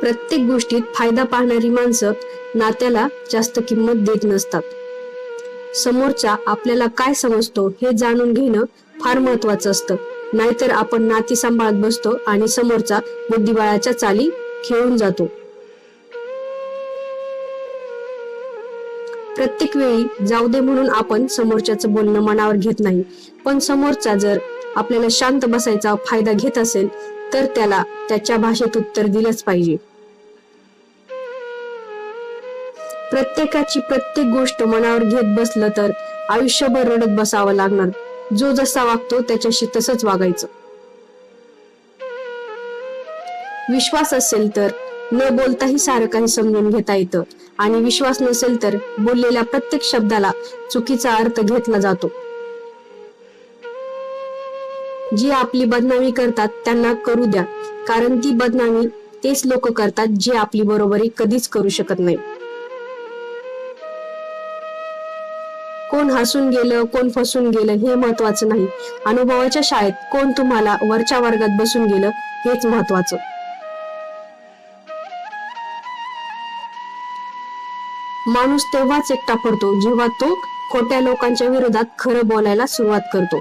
प्रत्येक गोष्टीत फायदा पाहणारी माणसं नात्याला जास्त किंमत देत नसतात. समोरचा आपल्याला काय समजतो हे जाणून घेणं फार महत्वाचं असतं. नाहीतर आपण नाती सांभाळत बसतो आणि समोरचा बुद्धिबळाच्या चाली खेळून जातो. प्रत्येक वेळी जाऊ दे म्हणून आपण समोरच्याचं बोलणं मनावर घेत नाही. पण समोरचा जर आपल्याला शांत बसायचा फायदा घेत असेल तर त्याला त्याच्या भाषेत उत्तर दिलंच पाहिजे. प्रत्येकाची प्रत्येक गोष्ट मनावर घेत बसलं तर आयुष्यभर रडत बसावं लागणार. जो जसा वागतो त्याच्याशी तसंच वागायचं. विश्वास असेल तर न बोलताही सारं काही समजून घेता येतं. आणि विश्वास नसेल तर बोललेल्या प्रत्येक शब्दाला चुकीचा अर्थ घेतला जातो. जी आपली बदनामी करतात त्यांना करू द्या. कारण ती बदनामी तेच लोक करतात जे आपली बरोबरी कधीच करू शकत नाही. कोण हसून गेलं कोण फसून गेलं हे महत्वाचं नाही. अनुभवाच्या शाळेत कोण तुम्हाला वरच्या वर्गात बसून गेलं हेच महत्वाचं. माणूस तेव्हाच एकटा पडतो जेव्हा तो खोट्या लोकांच्या विरोधात खरं बोलायला सुरुवात करतो.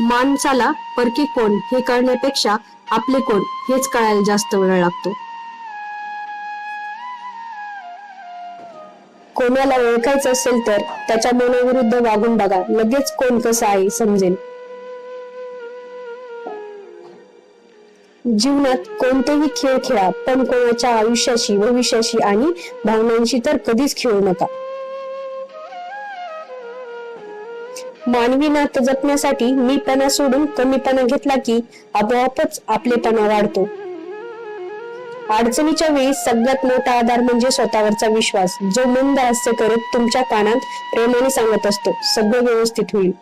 माणसाला परकी कोण हे कळण्यापेक्षा आपले कोण हेच कळायला जास्त वेळ लागतो. कोणाला ओळखायचं असेल तर त्याच्या मनाविरुद्ध वागून बघा लगेच कोण कसं आहे समजेल. जीवनात कोणतेही खेळ खेळा पण कोणाच्या आयुष्याशी भविष्याशी आणि भावनांशी तर कधीच खेळू नका. मानवी नातं जपण्यासाठी मीपणा सोडून कमीपणा घेतला की आपोआपच आपलेपणा वाढतो. अडचणीच्या वेळी सगळ्यात मोठा आधार म्हणजे स्वतःवरचा विश्वास जो मंद हास्य करत तुमच्या कानात प्रेमाने सांगत असतो. सगळं व्यवस्थित होईल.